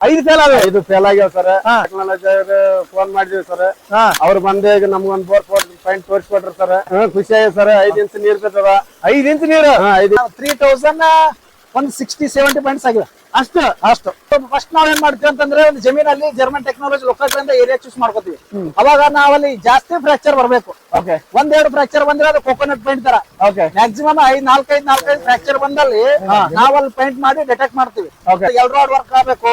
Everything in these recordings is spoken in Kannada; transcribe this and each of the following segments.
ಐದು ಫೇಲ್ ಆಗ ಇದು ಫೇಲ್ ಆಗ್ಯಾವ ಸರ್. ಟೆಕ್ನಾಲಜಿ ಫೋನ್ ಮಾಡಿದ್ವಿ ಸರ್ ಅವ್ರು ಈಗ ಈಗ ನಮ್ಗೊಂದ್ ಬೋರ್ ಪಾಯಿಂಟ್ ತೋರಿಸ್ಕೊಟ್ರು ಸರ್ ಖುಷಿ ಆಗಿದೆ ಸರ್ ಐದ್ ಇಂಚ್ ನೀರ್ ಬೇಕದ ಐದ್ ಇಂಚ್ ನೀರು? ತ್ರೀ ತೌಸಂಡ್ ಒಂದ್ ಸಿಕ್ಸ್ಟಿ ಸೆವೆಂಟಿ ಪಾಯಿಂಟ್ಸ್ ಆಗಿದೆ ಅಷ್ಟು? ಅಷ್ಟು. ಫಸ್ಟ್ ನಾವ್ ಏನ್ ಮಾಡ್ತೀವಿ ಅಂತಂದ್ರೆ ಒಂದು ಜಮೀನಲ್ಲಿ German technology location area choose ಮಾಡ್ಕೋತೀವಿ. ಅವಾಗ ನಾವಲ್ಲಿ ಜಾಸ್ತಿ ಫ್ರಾಕ್ಚರ್ ಬರ್ಬೇಕು. ಓಕೆ ಒಂದೆರಡು ಫ್ರಾಕ್ಚರ್ ಬಂದ್ರೆ ಅದು ಕೋಕೋನಟ್ ಪೈಂಟ್ ತರ. ಓಕೆ ಮ್ಯಾಕ್ಸಿಮಮ್ ಐದ್ ನಾಲ್ಕೈದು ನಾಲ್ಕೈದು ಫ್ರಾಕ್ಚರ್ ಬಂದಲ್ಲಿ ನಾವಲ್ಲಿ ಪೈಂಟ್ ಮಾಡಿ ಡಿಟೆಕ್ಟ್ ಮಾಡ್ತೀವಿ. Okay. ಎಲ್ರಾಡ್ ವರ್ಕ್ ಆಗ್ಬೇಕು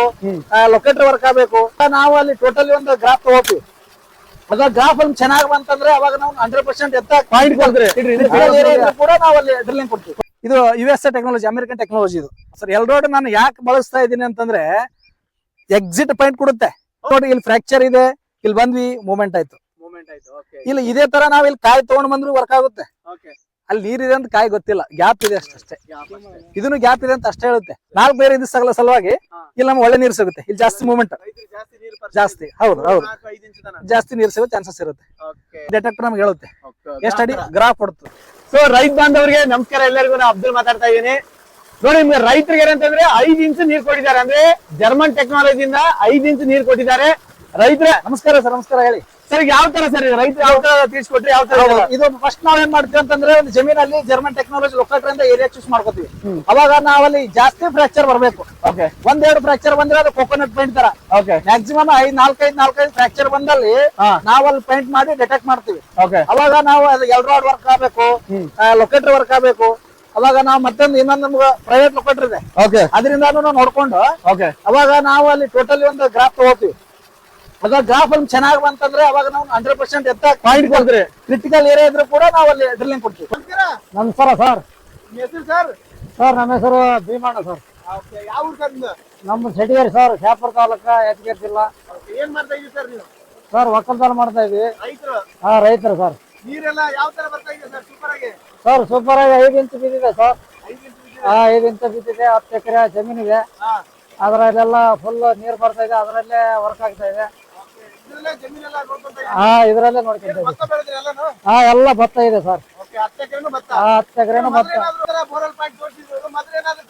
ಲೊಕೇಟರ್ ವರ್ಕ್ ಆಗ್ಬೇಕು. ನಾವು ಅಲ್ಲಿ ಟೋಟಲಿ ಒಂದು ಗ್ರಾಫ್ ತಗೋತೀವಿ. ಅದ ಗ್ರಾಫ್ ಅಲ್ಲಿ ಚೆನ್ನಾಗಿ ಬಂತಂದ್ರೆ ಅವಾಗ ನಾವು ಹಂಡ್ರೆಡ್ ಪರ್ಸೆಂಟ್ ಎತ್ತ ಪಾಯಿಂಟ್ ಕೂಡ ನಾವು ಅಲ್ಲಿ ಡ್ರಿಲ್ಲಿಂಗ್ ಕೊಡ್ತೀವಿ. ಇದು U S A technology American technology ಇದು. ಸರ್ ಎಲ್ರೋಡ್ ನಾನು ಯಾಕೆ ಬಳಸ್ತಾ ಇದ್ದೀನಿ ಅಂತಂದ್ರೆ ಎಕ್ಸಿಟ್ ಪಾಯಿಂಟ್ ಕೊಡುತ್ತೆ. ನೋಡಿ ಇಲ್ಲಿ ಫ್ರಾಕ್ಚರ್ ಇದೆ ಇಲ್ಲಿ ಬಂದ್ವಿ ಮೂವ್ಮೆಂಟ್ ಆಯ್ತು. ಮೂಮೆಂಟ್ ಆಯ್ತು ಇಲ್ಲಿ ಇದೇ ತರ ನಾವ್ ಇಲ್ಲಿ ಕಾಯಿ ತಗೊಂಡ್ ಬಂದ್ರು ವರ್ಕ್ ಆಗುತ್ತೆ. ಅಲ್ಲಿ ನೀರಿದೆ ಅಂತ ಕಾಯಿ ಗೊತ್ತಿಲ್ಲ. ಗ್ಯಾಪ್ ಇದೆ ಅಷ್ಟೇ. ಇದನ್ನು ಗ್ಯಾಪ್ ಇದೆ ಅಂತ ಅಷ್ಟೇ ಹೇಳುತ್ತೆ. ನಾಲ್ಕು ಬೇರೆ ಇದು ಸಗಲ ಸಲುವಾಗಿ ಇಲ್ಲಿ ನಮ್ಗೆ ಒಳ್ಳೆ ನೀರು ಸಿಗುತ್ತೆ. ಇಲ್ಲಿ ಜಾಸ್ತಿ ಮೂವ್ಮೆಂಟ್ ಜಾಸ್ತಿ ಹೌದು ಹೌದು. ಜಾಸ್ತಿ ನೀರು ಸಿಗೋ ಚಾನ್ಸಸ್ ಇರುತ್ತೆ. ಡಿಟೆಕ್ಟರ್ ನಮ್ಗೆ ಹೇಳುತ್ತೆ. ಎಷ್ಟು ಅಡಿ ಗ್ರಾಫ್ ಕೊಡುತ್ತೆ ಸೊ ರೈತ ಬಾಂಧವರಿಗೆ ನಮಸ್ಕಾರ ಎಲ್ಲರಿಗೂ, ನಾ ಅಬ್ದುಲ್ ಮಾತಾಡ್ತಾ ಇದ್ದೀನಿ. ನೋಡಿ, ನಿಮ್ಗೆ ರೈತರಿಗೆ ಏನಂತಂದ್ರೆ ಐದ್ ಇಂಚು ನೀರ್ ಕೊಟ್ಟಿದ್ದಾರೆ. ಅಂದ್ರೆ ಜರ್ಮನ್ ಟೆಕ್ನಾಲಜಿಯಿಂದ ಐದ್ ಇಂಚು ನೀರ್ ಕೊಟ್ಟಿದ್ದಾರೆ. ರೈತರ, ನಮಸ್ಕಾರ ಸರ್, ನಮಸ್ಕಾರ ಹೇಳಿ. ಸರ್ ಯಾವ ತರ ಸರ್ ರೈತರು ಯಾವ ತರ ತಿಳಿಸ್ಕೊಟ್ರಿ ಯಾವ ತರ ಇದು ಫಸ್ಟ್ ನಾವ್ ಏನ್ ಮಾಡ್ತೀವಿ ಅಂತಂದ್ರೆ ಒಂದು ಜಮೀನಲ್ಲಿ ಜರ್ಮನ್ ಟೆಕ್ನಾಲಜಿ ಲೊಕೇಟರ್ ಅಂತ ಏರಿಯಾ ಚೂಸ್ ಮಾಡ್ಕೋತೀವಿ. ಅವಾಗ ನಾವಲ್ಲಿ ಜಾಸ್ತಿ ಫ್ರಾಕ್ಚರ್ ಬರ್ಬೇಕು. ಓಕೆ. ಒಂದೆರಡು ಫ್ರಾಕ್ಚರ್ ಬಂದ್ರೆ ಅದು ಕೋಕೋನಟ್ ಪೇಂಟ್ ತರ. ಓಕೆ. ಮ್ಯಾಕ್ಸಿಮಮ್ ಐದ್ ನಾಲ್ಕೈದು ನಾಲ್ಕೈದು ಫ್ರಾಕ್ಚರ್ ಬಂದಲ್ಲಿ. ನಾವಲ್ಲಿ ಪೈಂಟ್ ಮಾಡಿ ಡಿಟೆಕ್ಟ್ ಮಾಡ್ತೀವಿ. ಓಕೆ. ಅವಾಗ ನಾವು ಅದು ಎಲ್ರಾಡ್ ವರ್ಕ್ ಆಗ್ಬೇಕು ಲೊಕೇಟರ್ ವರ್ಕ್ ಆಗ್ಬೇಕು. ಅವಾಗ ನಾವು ಮತ್ತೊಂದು ಇನ್ನೊಂದು ನಮ್ಗೆ ಪ್ರೈವೇಟ್ ಲೊಕೇಟರ್ ಇದೆ. ಅದರಿಂದ ನೋಡ್ಕೊಂಡು ಓಕೆ. ಅವಾಗ ನಾವು ಅಲ್ಲಿ ಟೋಟಲಿ ಒಂದು ಗ್ರಾಫ್ ತಗೋತೀವಿ. ಅದ ಗ್ರಾಫ್ ಅಲ್ಲಿ ಚೆನ್ನಾಗಿ ಬಂತಂದ್ರೆ ಅವಾಗ ನಾವು ಹಂಡ್ರೆಡ್ ಪರ್ಸೆಂಟ್ ಎತ್ತ ಪಾಯಿಂಟ್ ಕೊಡ್ತೀರಿ ಕ್ರಿಟಿಕಲ್ ಏರಿಯಾ ಇದ್ರೂ ಕೂಡ ನಾವು ಅಲ್ಲಿ ಡ್ರಿಲ್ಲಿಂಗ್ ಕೊಡ್ತೀವಿ. ನಮಸ್ಕಾರ ಸರ್. ನಿಮ್ಮ ಹೆಸರು ಸರ್? ಸರ್ ನಮ್ಮ ಹೆಸರು ಭೀಮಣ್ಣ ಸರ್. ಯಾವ ಊರು ಸರ್ ನಮ್ಮ ಸೆಟಿಗೇರಿ ಸರ್ ಶಾಪುರ ತಾಲೂಕ ಯಾದಗಿರಿ ಜಿಲ್ಲಾ. ಏನ್ ಮಾಡ್ತಾ ಇದೀವಿ ಸರ್ ನೀವು? ಸರ್ ಒಕ್ಕಲ್ತನ ಮಾಡ್ತಾ ಇದೀವಿ. ರೈತರು? ಹಾ ರೈತರು ಸರ್. ನೀರೆಲ್ಲ ಯಾವ ತರ ಬರ್ತಾ ಇದೆ ಸರ್ ಸೂಪರ್ ಆಗಿ? ಸರ್ ಸೂಪರ್ ಆಗಿ ಐದು ಇಂಚು ಬಿದ್ದಿದೆ ಸರ್. ಹಾ ಐದು ಇಂಚ್ ಬಿದ್ದಿದೆ ಹತ್ತು ಎಕರೆ ಜಮೀನಿದೆ. ಅದರಲ್ಲೆಲ್ಲ ಫುಲ್ ನೀರು ಬರ್ತಾ ಇದೆ ಅದರಲ್ಲೇ ವರ್ಕ್ ಆಗ್ತಾ ಇದೆ. ಹಾ ಇದರಲ್ಲೇ ನೋಡ್ಕೊಂತ ಇದೀವಿ ಭತ್ತ ಬೆಳೆದ್ರಿ ಎಲ್ಲಾನು? ಹಾ ಎಲ್ಲ ಭತ್ತ ಇದೆ ಸರ್. ಓಕೆ ಹತ್ತು ಎಕರೆನು ಭತ್ತ?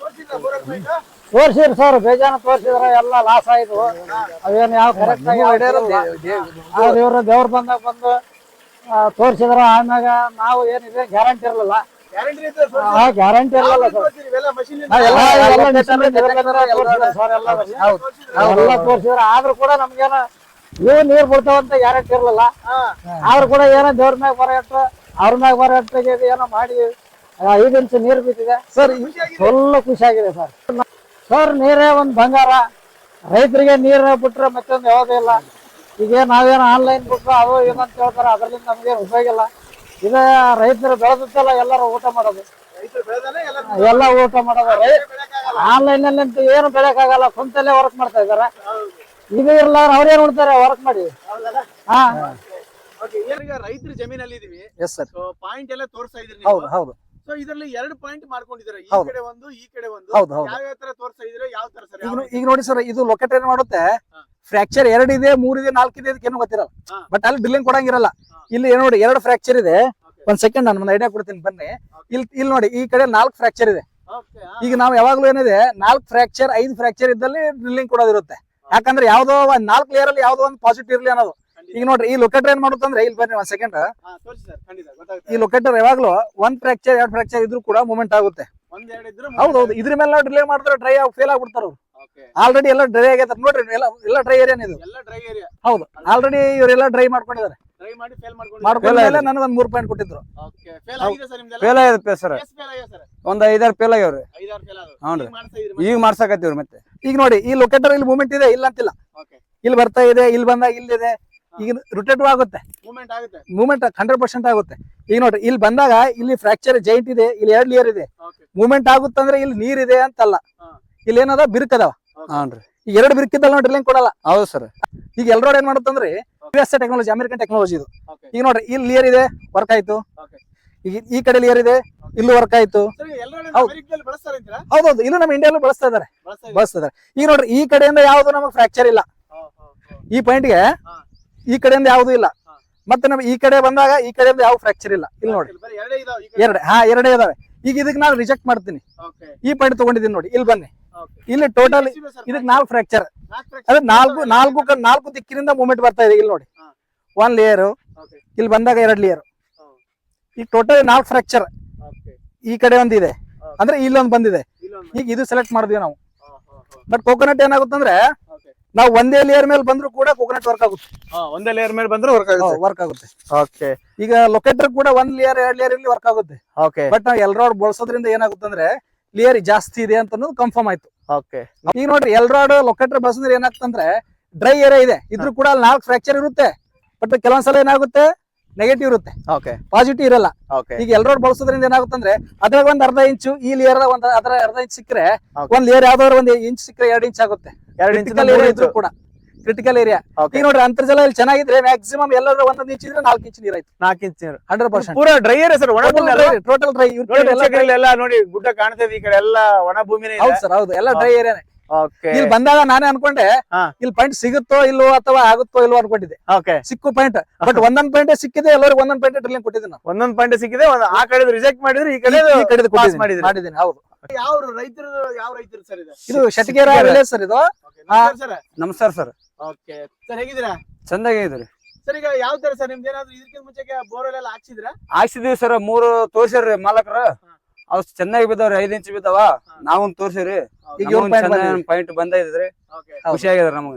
ತೋರಿಸಿದ್ರು ತೋರ್ಸಿರಿ ಸರ್ ಬೇಜಾನ ತೋರ್ಸಿದ್ರ ಎಲ್ಲ ಲಾಸ್ ಆಯ್ತು. ಅವೇನು ಯಾವ ಕರೆಕ್ಟ್ ಆಗಿ ಅವ್ರು ಇವ್ರು ದೇವ್ರ ಬಂದಾಗ ಬಂದು ತೋರ್ಸಿದ್ರ ಆಮ್ಯಾಗ ನಾವು ಏನಿದೆ ಗ್ಯಾರಂಟಿ ಇರಲಿಲ್ಲ. ಗ್ಯಾರಂಟಿ ಇದೆ ಆ ಗ್ಯಾರಂಟಿ ಇರಲಿಲ್ಲ ಸರ್. ಎಲ್ಲ ತೋರ್ಸಿದ್ರ. ಆದ್ರೂ ಕೂಡ ನಮ್ಗೇನ ಇವು ನೀರ್ ಬಿಡ್ತಾವಂತ ಯಾರಕ್ಕೆ ಇರಲಿಲ್ಲ ಆದ್ರೂ ಕೂಡ ಏನೋ ದೇವ್ರ ಮ್ಯಾಗ ಬರ ಇಟ್ಟು ಅವ್ರ ಮ್ಯಾಗ ಬರ ಇಟ್ಟು ಏನೋ ಮಾಡಿ ಐದು ಇಂಚ್ ನೀರ್ ಬಿದ್ದಿದೆ. ಸರ್ ಫುಲ್ ಖುಷಿ ಆಗಿದೆ. ಸರ್. ಸರ್ ನೀರೇ ಒಂದ್ ಬಂಗಾರ. ರೈತರಿಗೆ ನೀರ್ ಬಿಟ್ರೆ ಮತ್ತೊಂದು ಯಾವುದೂ ಇಲ್ಲ. ಈಗ ನಾವೇನು ಆನ್ಲೈನ್ ಬಿಟ್ರೆ ಅದು ಏನಂತ ಹೇಳ್ತಾರೆ ಅದರಿಂದ ನಮ್ಗೆ ಉಪಯೋಗ ಇಲ್ಲ. ಇದೇ ರೈತರು ಬೆಳೆದಲ್ಲ ಎಲ್ಲರೂ ಊಟ ಮಾಡೋದು. ಎಲ್ಲ ಊಟ ಮಾಡೋದು. ಆನ್ಲೈನ್ ಅಲ್ಲಿ ಏನು ಏನು ಬೆಳೆಯಕ್ಕಾಗಲ್ಲ ಕುಂತಲ್ಲೇ ವರ್ಕ್ ಮಾಡ್ತಾ ಇದಾರೆ ಇದು ಇರಲ್ಲ ಅವ್ರೇನ್ ಮಾಡ್ತಾರೆ ವರ್ಕ್ ಮಾಡಿ. ಹೌದಲ್ಲ? ಹಾ. ರೈತರ ಜಮೀನಲ್ಲಿ ಇದೀವಿ. ಎಸ್ ಸರ್ ಸೊ ಪಾಯಿಂಟ್ ಎಲ್ಲ ತೋರಿಸ್ತಾ ಇದ್ರಿ ಹೌದು ಹೌದು. ಸೊ ಇದರಲ್ಲಿ ಎರಡು ಪಾಯಿಂಟ್ ಮಾಡ್ಕೊಂಡಿದ್ದಾರೆ? ಈ ಕಡೆ ಒಂದು ಈ ಕಡೆ ಒಂದು. ಹೌದು, ಹೌದು. ಯಾವ ಯಾವ ತರ ತೋರಿಸ್ತಾ ಇದ್ರೆ ಯಾವ ತರ ಸರ್ ಈಗ ಈಗ ನೋಡಿ ಸರ್ ಇದು ಲೊಕೇಟ್ ಏನ್ ಮಾಡುತ್ತೆ. ಫ್ರಾಕ್ಚರ್ ಎರಡು ಇದೆ ಮೂರ್ ಇದೆ ನಾಲ್ಕು ಇದೆ ಏನು ಗೊತ್ತಿರಲ್ಲ. ಬಟ್ ಅಲ್ಲಿ ಡ್ರಿಲ್ಲಿಂಗ್ ಕೊಡಂಗಿರಲ್ಲ. ಇಲ್ಲಿ ಏನ್ ನೋಡಿ ಎರಡು ಫ್ರಾಕ್ಚರ್ ಇದೆ. ಒಂದ್ ಸೆಕೆಂಡ್ ನಾನು ಒಂದು ಐಡಿಯಾ ಕೊಡ್ತೀನಿ ಬನ್ನಿ. ಇಲ್ಲಿ ಇಲ್ಲಿ ನೋಡಿ ಈ ಕಡೆ ನಾಲ್ಕು ಫ್ರಾಕ್ಚರ್ ಇದೆ. ಓಕೆ ಈಗ ನಾವು ಯಾವಾಗ್ಲೂ ಏನಿದೆ ನಾಲ್ಕು ಫ್ರಾಕ್ಚರ್ ಐದು ಫ್ರಾಕ್ಚರ್ ಇದ್ದಲ್ಲಿ ಡ್ರಿಲ್ಲಿಂಗ್ ಕೊಡೋದಿರುತ್ತೆ. ಯಾಕಂದ್ರೆ ಯಾವ್ದೋ ಒಂದ್ ನಾಲ್ಕು ಲೇಯರ್ ಅಲ್ಲಿ ಯಾವ್ದೋ ಒಂದು ಪಾಸಿಟಿವ್ ಇರ್ಲಿ ಅನ್ನೋದು. ಈಗ ನೋಡ್ರಿ ಈ ಲೊಕೇಟರ್ ಏನ್ ಮಾಡುತ್ತಂದ್ರೆ ಇಲ್ಲಿ ಬನ್ನಿ ಒಂದ್ ಸೆಕೆಂಡ್ ಈ ಲೊಕೇಟರ್ ಯಾವಾಗ್ಲೂ ಒಂದ್ ಫ್ರಾಕ್ಚರ್ ಎರಡ್ ಫ್ರಾಕ್ಚರ್ ಇದ್ರೂ ಕೂಡ ಮೂವ್ಮೆಂಟ್ ಆಗುತ್ತೆ. ಹೌದೌದು ಇದ್ರ ಮೇಲೆ ನಾವು ಡಿಲೇ ಮಾಡಿದ್ರೆ ಡ್ರೈ ಆಗಿ ಫೇಲ್ ಆಗ್ಬಿಡ್ತಾರ ಅವ್ರು ಆಲ್ರೆಡಿ ಎಲ್ಲ ಡ್ರೈ ಆಗೈತೆ. ನೋಡ್ರಿ ಎಲ್ಲ ಎಲ್ಲ ಡ್ರೈ ಏರಿಯಾ ಇದು. ಎಲ್ಲ ಡ್ರೈ ಏರಿಯಾ ಹೌದು ಆಲ್ರೆಡಿ ಇವರೆಲ್ಲ ಡ್ರೈ ಮಾಡ್ಕೊಂಡಿದ್ದಾರೆ. ಡ್ರೈ ಮಾಡಿ ಫೇಲ್ ಮೂರು ಪಾಯಿಂಟ್ ಕೊಟ್ಟಿದ್ರು. ಓಕೆ ಫೇಲ್ ಆಗಿದೆ ಸರ್ ನಿಮ್ದೆಲ್ಲ? ಫೇಲ್ ಆಗ್ಯದ ಸರ್ ಎಸ್ ಫೇಲ್ ಆಗಿದೆ ಸರ್ ಒಂದ್ ಐದಾರು ಫೇಲ್ ಆಗ್ಯಾವ್ರಿ. ಐದಾರು ಫೇಲ್ ಆದವು ಹ್ಞೂ ರೀ. ಈಗ ಮಾಡ್ಸಕತ್ತೀವ್ರಿ ಮತ್ತೆ. ಈಗ ನೋಡಿ ಈ ಲೊಕೇಟರ್ ಇಲ್ಲಿ ಮೂವ್ಮೆಂಟ್ ಇದೆ ಇಲ್ಲ ಅಂತಿಲ್ಲ. ಓಕೆ ಇಲ್ಲಿ ಬರ್ತಾ ಇದೆ ಇಲ್ಲಿ ಬಂದಾಗ ಇಲ್ಲಿದೆ ಈಗ ರೊಟೇಟ್ ಆಗುತ್ತೆ. ಮೂವ್ಮೆಂಟ್ ಆಗುತ್ತೆ. ಮೂವ್ಮೆಂಟ್ ಹಂಡ್ರೆಡ್ ಪರ್ಸೆಂಟ್ ಆಗುತ್ತೆ. ಈಗ ನೋಡ್ರಿ ಇಲ್ಲಿ ಬಂದಾಗ ಇಲ್ಲಿ ಫ್ರಾಕ್ಚರ್ ಜೈಂಟ್ ಇದೆ ಇಲ್ಲಿ ಎರಡು ಲೇಯರ್ ಇದೆ. ಮೂವ್ಮೆಂಟ್ ಆಗುತ್ತಂದ್ರೆ ಇಲ್ಲಿ ನೀರ್ ಇದೆ ಅಂತಲ್ಲ. ಇಲ್ಲಿ ಏನದ ಬಿರುಕ್ ಅದಾವ ಹಾನ್ರಿ. ಈಗ ಎರಡು ಬಿರುಕಿದ್ದಲ್ಲ ನೋಡ್ರಿ ಕೊಡಲ್ಲ. ಹೌದು ಸರ್ ಈಗ ಎಲ್ಲರೂ ಏನ್ ಮಾಡುತ್ತಂದ್ರೆ U S technology American technology ಇದು. ಈಗ ನೋಡ್ರಿ ಇಲ್ಲಿ ಲಿಯರ್ ಇದೆ ವರ್ಕ್ ಆಯ್ತು. ಈಗ ಈ ಕಡೆ ಲಿಯರ್ ಇದೆ ಇಲ್ಲೂ ವರ್ಕ್ ಆಯ್ತು. ಹೌದೌದು ಇಲ್ಲೂ ನಮ್ಮ ಇಂಡಿಯಾಲೂ ಬಳಸ್ತಾ ಇದಾರೆ ಬಳಸ್ತಾ ಇದಾರೆ ಈಗ ನೋಡ್ರಿ ಈ ಕಡೆಯಿಂದ ಯಾವ್ದು ನಮಗೆ ಫ್ರಾಕ್ಚರ್ ಇಲ್ಲ. ಈ ಪಾಯಿಂಟ್ಗೆ. ಈ ಕಡೆಯಿಂದ ಯಾವ್ದು ಇಲ್ಲ. ಮತ್ತೆ ನಮ್ಗೆ ಈ ಕಡೆ ಬಂದಾಗ ಈ ಕಡೆಯಿಂದ ಯಾವ ಫ್ರಾಕ್ಚರ್ ಇಲ್ಲ. ಇಲ್ಲಿ ನೋಡಿ ಎರಡೇ ಹಾ ಎರಡೇ ಇದಾವೆ. ಈಗ ಇದಕ್ಕೆ ನಾನು ರಿಜೆಕ್ಟ್ ಮಾಡ್ತೀನಿ. ಈ ಪಾಯಿಂಟ್ ತಗೊಂಡಿದ್ದೀನಿ ನೋಡಿ ಇಲ್ಲಿ ಬನ್ನಿ. ಇಲ್ಲಿ ಟೋಟಲ್ ಇದಕ್ಕೆ ನಾಲ್ಕು ಫ್ರಾಕ್ಚರ್ ನಾಲ್ಕು ನಾಲ್ಕು ನಾಲ್ಕು ನಾಲ್ಕು ದಿಕ್ಕಿನಿಂದ ಮೂವ್ಮೆಂಟ್ ಬರ್ತಾ ಇದೆ ಇಲ್ಲಿ ನೋಡಿ. ಒನ್ ಲೇಯರ್ ಇಲ್ಲಿ ಬಂದಾಗ ಎರಡು ಲೇಯರ್. ಈಗ ಟೋಟಲ್ ನಾಲ್ಕು ಫ್ರಾಕ್ಚರ್ ಈ ಕಡೆ ಒಂದಿದೆ. ಅಂದ್ರೆ ಇಲ್ಲೊಂದು ಬಂದಿದೆ. ಈಗ ಇದು ಸೆಲೆಕ್ಟ್ ಮಾಡಿದ್ವಿ ನಾವು. ಬಟ್ ಕೋಕೋನಟ್ ಏನಾಗುತ್ತಂದ್ರೆ. ನಾವು ಒಂದೇ ಲೇಯರ್ ಮೇಲೆ ಬಂದ್ರು ಕೂಡ ಕೋಕೋನಟ್ ವರ್ಕ್ ಆಗುತ್ತೆ. ಒಂದೇ ಲೇಯರ್ ಮೇಲೆ ಬಂದ್ರೆ ವರ್ಕ್ ಆಗುತ್ತೆ. ವರ್ಕ್ ಆಗುತ್ತೆ. ಓಕೆ ಈಗ ಲೊಕೇಟರ್ ಕೂಡ ಒಂದ್ ಲೇಯರ್ ಎರಡ್ ಲೇಯರ್ ಇಲ್ಲಿ ವರ್ಕ್ ಆಗುತ್ತೆ. ಓಕೆ ಬಟ್ ನಾವು ಎಲ್ರಾಡ್ ಬಳಸೋದ್ರಿಂದ ಏನಾಗುತ್ತೆ ಅಂದ್ರೆ ಲೇಯರ್ ಜಾಸ್ತಿ ಇದೆ ಅಂತ ಅನ್ನೋದು ಕನ್ಫರ್ಮ್ ಆಯ್ತು. ಓಕೆ ಈಗ ನೋಡ್ರಿ ಎಲ್ರಾಡ್ ಲೊಕೇಟರ್ ಬಳಸಿದ್ರೆ ಏನಾಗ್ತಂದ್ರೆ ಡ್ರೈ ಏರಿಯಾ ಇದೆ. ಇದ್ರೂ ಕೂಡ ನಾಲ್ಕು ಫ್ರಾಕ್ಚರ್ ಇರುತ್ತೆ. ಬಟ್ ಕೆಲವೊಂದ್ಸಲ ಏನಾಗುತ್ತೆ? ನೆಗೆಟಿವ್ ಇರುತ್ತೆ. ಓಕೆ ಪಾಸಿಟಿವ್ ಇರಲ್ಲ. ಈಗ ಎಲ್ರೋಡ್ ಬಳಸೋದ್ರಿಂದ ಏನಾಗುತ್ತಂದ್ರೆ ಅದ್ರಾಗ ಒಂದ್ ಅರ್ಧ ಇಂಚು ಈ ಲೇಯರ್ ಒಂದ್ ಅದ್ರ ಅರ್ಧ ಇಂಚ್ ಸಿಕ್ಕರೆ. ಒಂದ್ ಲೇಯರ್ ಯಾವ್ದಾದ್ರು ಒಂದ್ ಇಂಚ್ ಸಿಕ್ಕರೆ ಎರಡ್ ಇಂಚ್ ಆಗುತ್ತೆ. ಎರಡು ಇಂಚ್ ಇದ್ರು ಕೂಡ. ಕ್ರಿಟಿಕಲ್ ಏರಿಯಾ ಈಗ ನೋಡ್ರಿ ಅಂತರ್ಜಲ ಇಲ್ಲಿ ಚೆನ್ನಾಗಿದ್ರೆ ಮ್ಯಾಕ್ಸಿಮಮ್ ಎಲ್ಲರೂ ಒಂದೊಂದ್ ಇಂಚ್ ಇದ್ರೆ ನಾಲ್ಕು ಇಂಚ್ ನೀರಾಯ್ತು ನಾಲ್ಕು ಇಂಚ್ ನೀರು. ಹಂಡ್ರೆಡ್ ಪರ್ಸೆಂಟ್ ಪೂರ ಡ್ರೈ ಏರಿಯಾ ಸರ್ ಒಣ? ಟೋಟಲ್ ಡ್ರೈ ಎಲ್ಲ ನೋಡಿ ಗುಡ್ಡ ಕಾಣ್ತಾ ಇದೆ ಈ ಕಡೆ ಎಲ್ಲ ಒಣ ಭೂಮಿ ಹೌದು ಸರ್ ಹೌದು. ಎಲ್ಲ ಡ್ರೈ ಏರಿಯಾನೆ ಇಲ್ಲಿ ಬಂದಾಗ ನಾನೇ ಅನ್ಕೊಂಡೆ. ಇಲ್ಲಿ ಪಾಯಿಂಟ್ ಸಿಗುತ್ತೋ ಇಲ್ಲೋ ಅಥವಾ ಆಗುತ್ತೋ ಇಲ್ವೋ ಅನ್ಕೊಂಡಿದ್ದೆ. ಓಕೆ ಸಿಕ್ಕು ಪಾಯಿಂಟ್ ಬಟ್ ಒಂದೊಂದ್ ಪಾಯಿಂಟ್ ಸಿಕ್ಕಿದೆ ಎಲ್ಲರಿಗೂ ಒಂದೊಂದ್ ಪಾಯಿಂಟ್ ಡ್ರಿಲ್ಲಿಂಗ್ ಕೊಟ್ಟಿದ್ದೀನಿ ನಾನು. ಒಂದೊಂದ್ ಪಾಯಿಂಟ್ ಸಿಕ್ಕಿದೆ ಒಂದ್ ಆ ಕಡೆ ರಿಜೆಕ್ಟ್ ಮಾಡಿದ್ರೆ ಈ ಕಡೆ ಈ ಕಡೆ ಮಾಡಿದ್ದೀನಿ. ಹೌದು. ಯಾವ ರೈತರು ಯಾವ ರೈತರು ಸರ್ ಇದು? ಶಟಗೇರ ವಿಲೇಜ್ ಸರ್ ಇದು. ಸರ್. ನಮಸ್ಕಾರ ಸರ್. ಓಕೆ ಸರ್ ಹೇಗಿದ್ದೀರಾ? ಚಂದಾಗಿದ್ರಿ ಸರ್ ಈಗ ಯಾವ ತರ ಸರ್ ನಿಮ್ದು ಏನಾದ್ರು ಇದಕ್ಕಿಂತ ಮುಂಚೆಗೆ ಬೋರ್ವೆಲ್ ಎಲ್ಲ ಹಾಕ್ಸಿದ್ರ ಹಾಕ್ಸಿದೀವಿ ಸರ್ ಮೂರು ತೋರ್ಸ್ಯಾರ್ರಿ ಮಾಲಕರ. ಅವ್ ಚೆನ್ನಾಗಿ ಬಿದ್ದಾವ್ರಿ ಐದ್ ಇಂಚ್ ಬಿದ್ದಾವ? ನಾವೊಂದ್ ತೋರ್ಸಿವ್ರಿ. ಈಗ ಇವ್ರ ಪಾಯಿಂಟ್ ಬಂದಿದೆ. ಪಾಯಿಂಟ್ ಹೌದು. ಖುಷಿ ಆಗ್ಯದ ನಮಗ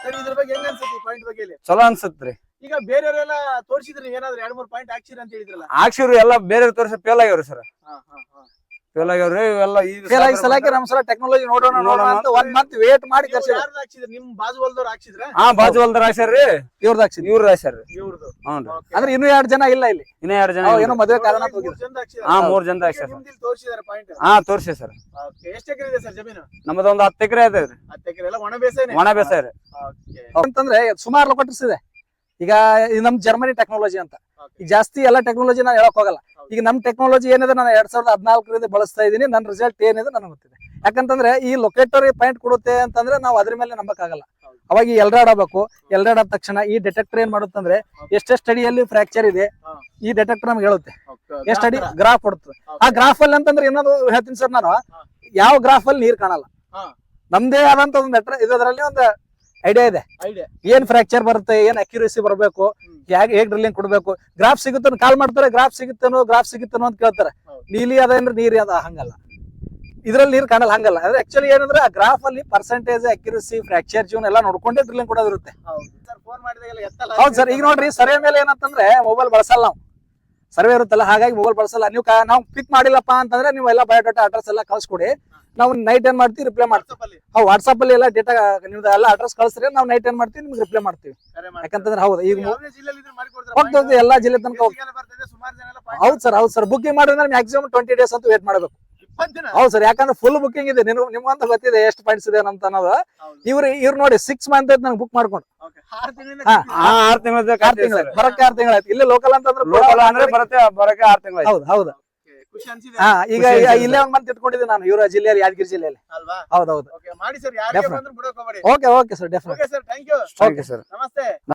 ಸರ್ ಇದ್ರ ಬಗ್ಗೆ ಹೆಂಗ್ ಅನ್ಸುತ್ತೆ ಪಾಯಿಂಟ್ ಬಗ್ಗೆ ಇಲ್ಲಿ? ಚಲೋ ಅನ್ಸತ್ರಿ. ಈಗ ಬೇರೆಯವರೆಲ್ಲ ತೋರಿಸಿದ್ರಿ ಏನಾದ್ರೂ ಎರಡ್ ಮೂರ್ ಪಾಯಿಂಟ್ ಹಾಕ್ಸಿರಿ ಅಂತ ಹೇಳಿದ್ರಲ್ಲ? ಹಾಕ್ಸಿವ್ರಿ ಎಲ್ಲಾ ಬೇರೆ ತೋರ್ಸಿ ಫೇಲ್ ಆಗ್ಯಾವ್ರಿ ಸರ್. ಹಾ, ಹಾ, ಹಾ. ಫೇಲ್ ಆಗ್ಯಾವ್ರಿ ಇವೆಲ್ಲ ಈಗ ಫೇಲ್ ಆಗಿ ಸಲಾಕಿ ನಮ್ ಸಲ ಟೆಕ್ನಾಲಜಿ ನೋಡೋಣ ನೋಡೋಣ ಅಂತ ಒಂದ್ ಮಂತ್ ವೇಟ್ ಮಾಡಿ ಕರ್ಸಿದ್ರು. ಯಾರ್ದು ಹಾಕ್ಸಿದ್ರಿ? ನಿಮ್ ಬಾಜು ಹೊಲ್ದವ್ರು ಹಾಕ್ಸಿದ್ರ? ಹಾ ಬಾಜು ಹೊಲ್ದಾರ ಹಾಕ್ಸ್ಯಾರ್ರಿ. ಇವ್ರದ್ದು ಹಾಕ್ಸಿದ್ವಿ ಇವ್ರ ಹಾಕ್ಸ್ಯಾರ್ರಿ. ಇವ್ರದ್ದು ಹ್ಞೂನ್ರಿ ಅಂದ್ರೆ ಇನ್ನೂ ಎರಡ್ ಜನ ಇಲ್ಲ ಇಲ್ಲಿ. ಇನ್ನ ಎರಡ್ ಜನ ಏನೋ ಮದ್ವೆ ಕಾರಣ ಹೋಗಿದ್ರು ಜನ ಹಾಕ್ಸಿದ್ರ ಹಾ ಮೂರ್ ಜನ ಹಾಕ್ಸ್ಯಾರ ತೋರಿಸಿದಾರೆ ಪಾಯಿಂಟ್ ಹಾ ತೋರ್ಸಿ ಸರ್. ಓಕೆ ಎಷ್ಟು ಎಕರೆ ಇದೆ ಸರ್ ಜಮೀನು? ನಮ್ಮದೊಂದ್ ಒಂದ್ ಹತ್ತು ಎಕರೆ ಐತೈತ್ರಿ ಹತ್ತು ಎಕರೆ ಎಲ್ಲ ಒಣ ಬೇಸಾಯ ಒಣ ಬೇಸಾಯ ರೀ. ಓಕೆ ಅಂತಂದ್ರೆ ಸುಮಾರು ಕೊಟ್ಟಿಸಿದೆ ಇದೆ ಈಗ ನಮ್ ಜರ್ಮನಿ ಟೆಕ್ನಾಲಜಿ ಅಂತ. ಈಗ ಜಾಸ್ತಿ ಎಲ್ಲ ಟೆಕ್ನಾಲಜಿ ನಾನು ಹೇಳಕ್ ಹೋಗಲ್ಲ. ಈಗ ನಮ್ ಟೆಕ್ನಾಲಜಿ ಏನಿದೆ ನಾನು ಎರಡ್ ಸಾವಿರದ ಹದಿನಾಲ್ಕರಿಂದ ಬಳಸ್ತಾ ಇದ್ದೀನಿ. ನನ್ನ ರಿಸಲ್ಟ್ ಏನಿದೆ ನನಗೆ ಗೊತ್ತಿದೆ. ಯಾಕಂತಂದ್ರೆ ಈ ಲೊಕೇಟರಿ ಪಾಯಿಂಟ್ ಕೊಡುತ್ತೆ ಅಂತಂದ್ರೆ ನಾವು ಅದ್ರ ಮೇಲೆ ನಂಬಕ್ಕಾಗಲ್ಲ. ಅವಾಗ ಈ ಎಲ್ರಾಡ್ ಆಗ್ಬೇಕು ಎಲ್ರಾಡ್ ಆದ ತಕ್ಷಣ ಈ ಡಿಟೆಕ್ಟರ್ ಏನ್ ಮಾಡುತ್ತಂದ್ರೆ ಎಷ್ಟೇ ಸ್ಟಡಿಯಲ್ಲಿ ಫ್ರಾಕ್ಚರ್ ಇದೆ ಈ ಡಿಟೆಕ್ಟರ್ ನಮ್ಗೆ ಹೇಳುತ್ತೆ. ಎಷ್ಟು ಅಡಿ ಗ್ರಾಫ್ ಕೊಡುತ್ತೆ. ಆ ಗ್ರಾಫ್ ಅಲ್ಲಿ ಅಂತಂದ್ರೆ ಏನಾದ್ರು ಹೇಳ್ತೀನಿ ಸರ್ ನಾನು. ಯಾವ ಗ್ರಾಫ್ ಅಲ್ಲಿ ನೀರ್ ಕಾಣಲ್ಲ. ನಮ್ದೇ ಆದಂತ ಒಂದು ಇದರಲ್ಲಿ ಒಂದು ಐಡಿಯಾ ಇದೆ. ಏನ್ ಫ್ರಾಕ್ಚರ್ ಬರುತ್ತೆ ಏನ್ ಅಕ್ಯುರೇಸಿ ಬರಬೇಕು. ಹೇಗೆ ಹೇಗ್ ಡ್ರಿಲ್ಲಿಂಗ್ ಕೊಡ್ಬೇಕು ಗ್ರಾಫ್ ಸಿಗುತ್ತೋ ಕಾಲ್ ಮಾಡ್ತಾರೆ ಗ್ರಾಫ್ ಸಿಗುತ್ತೇನೋ ಗ್ರಾಫ್ ಸಿಗುತ್ತೇನೋ ಅಂತ ಕೇಳ್ತಾರೆ. ನೀಲಿ ಅದೇನ್ರಿ ನೀರಿ ಅದ ಹಂಗಲ್ಲ. ಇದ್ರಲ್ಲಿ ನೀರ್ ಕಾಣಲ್ಲ ಹಂಗಲ್ಲ. ಅಂದ್ರೆ ಆಕ್ಚುಲಿ ಏನಂದ್ರೆ ಆ ಗ್ರಾಫ್ ಅಲ್ಲಿ ಪರ್ಸೆಂಟೇಜ್ ಅಕ್ಯುರಸಿ ಫ್ರಾಕ್ಚರ್ ಜೂನ್ ಎಲ್ಲ ನೋಡ್ಕೊಂಡೇ ಡ್ರಿಲ್ಲಿಂಗ್ ಕೊಡೋದಿರುತ್ತೆ ಹೌದು. ಸರ್ ಈಗ ನೋಡ್ರಿ ಸರ್ವೆ ಮೇಲೆ ಏನಂತಂದ್ರೆ ಮೊಬೈಲ್ ಬಳಸಲ್ಲ ನಾವು. ಸರ್ವೆ ಇರುತ್ತಲ್ಲ ಹಾಗಾಗಿ ಮೊಬೈಲ್ ಬಳಸಲ್ಲ. ನೀವು ನಾವು ಪಿಕ್ ಮಾಡಿಲ್ಲಪ್ಪ ಅಂತಂದ್ರೆ ನೀವು ಎಲ್ಲ ಬಯೋಡಾಟಾ ಅಡ್ರೆಸ್ ಎಲ್ಲ ಕಳ್ಸ್ಕೊಡಿ. ನಾವು ನೈಟ್ ಏನ್ ಮಾಡ್ತೀವಿ ರಿಪ್ಲೈ ಮಾಡ್ತೀವಿ. WhatsApp ಅಲ್ಲಿ. ಹೌದು ವಾಟ್ಸ್ಆಪ್ ಅಲ್ಲಿ ಎಲ್ಲ ಡೇಟಾ ನಿಮ್ದು ಎಲ್ಲ ಅಡ್ರೆಸ್ ಕಳಿಸ್ರಿ ನಾವು ನೈಟ್ ಏನ್ ಮಾಡ್ತೀವಿ ನಿಮ್ಗೆ ರಿಪ್ಲೈ ಮಾಡ್ತೀವಿ. ಯಾಕಂತಂದ್ರೆ ಹೌದು ಈಗ ಹೋಗ್ತದೆ ಎಲ್ಲಾ ಜಿಲ್ಲೆ ತನಕ ಹೌದು ಸರ್ ಹೌದು ಸರ್ ಬುಕಿಂಗ್ ಮಾಡಿದ್ರೆ ಮ್ಯಾಕ್ಸಿಮಮ್ ಟ್ವೆಂಟಿ ಡೇಸ್ ಅಂತ ವೇಟ್ ಮಾಡಬೇಕು. ಹೌದು ಸರ್ ಯಾಕಂದ್ರೆ ಫುಲ್ ಬುಕಿಂಗ್ ಇದೆ. ನಿಮ್ ನಿಮ್ಗಂತ ಗೊತ್ತಿದೆ ಎಷ್ಟು ಪಾಯಿಂಟ್ಸ್ ಇದೆ ಅಂತ ಅನ್ನೋದು. ಇವ್ರು ಇವ್ರು ನೋಡಿ ಸಿಕ್ಸ್ ಮಂತ್ ಆಯ್ತು ನಂಗೆ ಬುಕ್ ಮಾಡ್ಕೊಂಡು. ಆರು ತಿಂಗಳು ಹಾ, ಕಟ್ಟಿದ್ದೀರಾ? ಆರ್ ತಿಂಗಳ ಆರು ತಿಂಗಳು ಬರಕ್ಕೆ ಆರು ತಿಂಗಳಾಯ್ತು ಇಲ್ಲಿ ಲೋಕಲ್ ಅಂತಂದ್ರೆ ಲೋಕಲ್ ಅಂದ್ರೆ ಬರತ್ತೆ ಬರಕ್ಕೆ ಆರ್ ತಿಂಗಳ ಹೌದು ಹೌದು. ಹಾ ಈಗ. ಇಲ್ಲೇ ಒಂದ್ ಮಂತ್ ಇಟ್ಕೊಂಡಿದ್ದೆ ನಾನು ಇವರ ಜಿಲ್ಲೆಯಲ್ಲಿ ಯಾದಗಿರಿ ಜಿಲ್ಲೆಯಲ್ಲಿ. ಹೌದೌದು. ಹೌದು ಹೌದು ಓಕೆ ಮಾಡಿ ಸರ್ ಯಾರಿಗೆ Definitely. ಬಂದ್ರು ಬಿಡೋಕ್ ಹೋಗ್ಬೇಡಿ. Okay okay sir definite okay sir thank you thank you sir ನಮಸ್ತೆ.